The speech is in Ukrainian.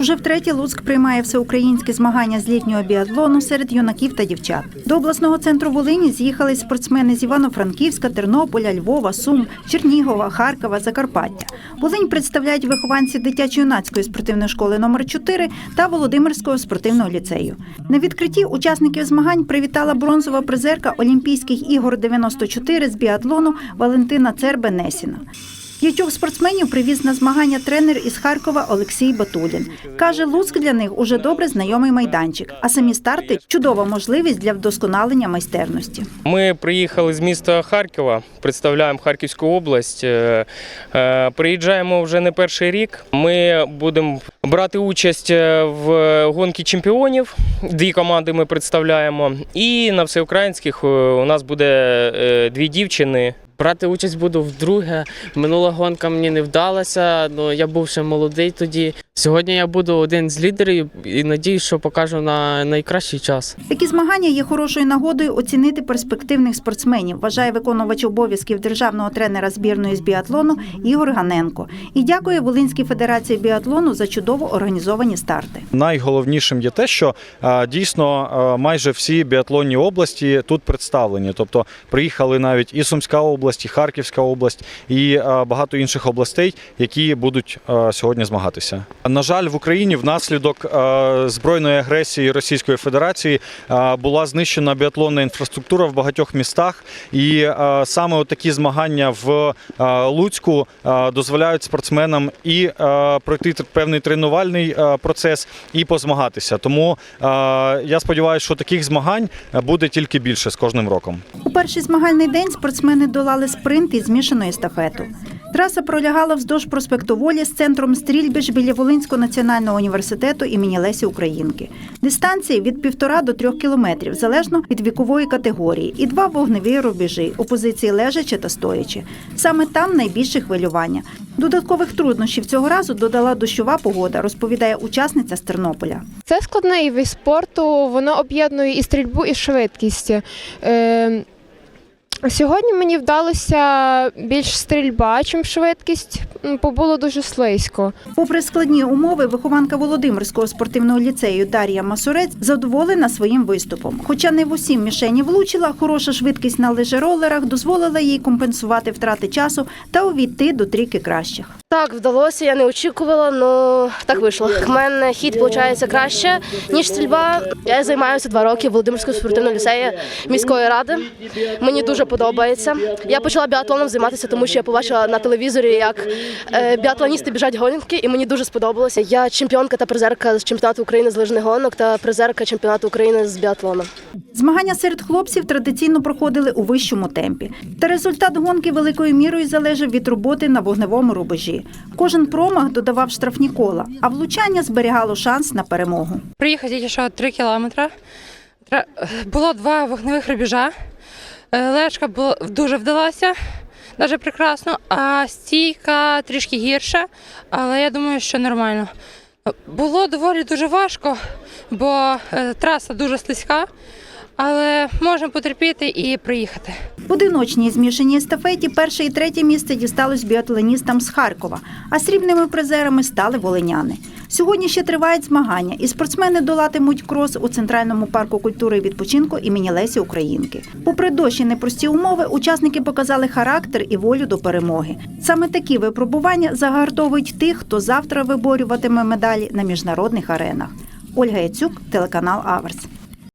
Уже втретє Луцьк приймає всеукраїнські змагання з літнього біатлону серед юнаків та дівчат. До обласного центру Волині з'їхали спортсмени з Івано-Франківська, Тернополя, Львова, Сум, Чернігова, Харкова, Закарпаття. Волинь представляють вихованці дитячо-юнацької спортивної школи номер 4 та Володимирського спортивного ліцею. На відкритті учасників змагань привітала бронзова призерка Олімпійських ігор 94 з біатлону Валентина Цербе-Несіна. П'ятьох спортсменів привіз на змагання тренер із Харкова Олексій Батулін. Каже, Луцьк для них уже добре знайомий майданчик, а самі старти чудова можливість для вдосконалення майстерності. Ми приїхали з міста Харкова, представляємо Харківську область. Е, е, Приїжджаємо вже не перший рік. Ми будемо брати участь е, в гонці чемпіонів. Дві команди ми представляємо. І на всеукраїнських у нас буде дві дівчини. Брати участь буду вдруге. Минула гонка мені не вдалася, але я був ще молодий тоді. Сьогодні я буду один з лідерів і надіюсь, що покажу на найкращий час. Такі змагання є хорошою нагодою оцінити перспективних спортсменів, вважає виконувач обов'язків державного тренера збірної з біатлону Ігор Ганенко. І дякує Волинській федерації біатлону за чудово організовані старти. Найголовнішим є те, що дійсно майже всі біатлонні області тут представлені. Тобто приїхали навіть і Сумська область, і Харківська область, і е, багато інших областей, які будуть е, сьогодні змагатися. На жаль, в Україні внаслідок е, збройної агресії Російської Федерації була знищена біатлонна інфраструктура в багатьох містах, і саме такі змагання в Луцьку дозволяють спортсменам і пройти певний тренувальний процес, і позмагатися. Тому я сподіваюся, що таких змагань буде тільки більше з кожним роком. У перший змагальний день спортсмени долали спринт і змішану естафету. Траса пролягала вздовж проспекту Волі з центром стрільби біля Волинського національного університету імені Лесі Українки. Дистанції від півтора до трьох кілометрів, залежно від вікової категорії, і два вогневі рубежі у позиції лежачи та стоячи. Саме там найбільше хвилювання. Додаткових труднощів цього разу додала дощова погода, розповідає учасниця з Тернополя. Це складний вид спорту, воно об'єднує і стрільбу, і швидкість. Сьогодні мені вдалося більш стрільба, чим швидкість, бо було дуже слизько. Попри складні умови, вихованка Володимирського спортивного ліцею Дар'я Масурець задоволена своїм виступом. Хоча не в усім мішені влучила, хороша швидкість на лижеролерах дозволила їй компенсувати втрати часу та увійти до трійки кращих. Так, вдалося, я не очікувала, але так вийшло. У мене хід виходить краще, ніж стрільба. Я займаюся два роки в Володимирському спортивному ліцеї міської ради. Мені дуже подобається. Я почала біатлоном займатися, тому що я побачила на телевізорі, як біатлоністи біжать гонки, і мені дуже сподобалося. Я чемпіонка та призерка з чемпіонату України з лижних гонок та призерка чемпіонату України з біатлону. Змагання серед хлопців традиційно проходили у вищому темпі. Та результат гонки великою мірою залежав від роботи на вогневому рубежі. Кожен промах додавав штрафні кола, а влучання зберігало шанс на перемогу. Тільки що 3 кілометри. Було два вогневих рубежа. Е, Лежка була дуже вдалася, навіть прекрасно, а стійка трішки гірша, але я думаю, що нормально. Було доволі дуже важко, бо е, траса дуже слизька, але можемо потерпіти і приїхати. В одиночній змішаній естафеті перше і третє місце дісталось біатлоністам з Харкова, а срібними призерами стали волиняни. Сьогодні ще тривають змагання, і спортсмени долатимуть крос у центральному парку культури і відпочинку імені Лесі Українки. Попри дощ і непрості умови, учасники показали характер і волю до перемоги. Саме такі випробування загартовують тих, хто завтра виборюватиме медалі на міжнародних аренах. Ольга Яцюк, телеканал Аверс.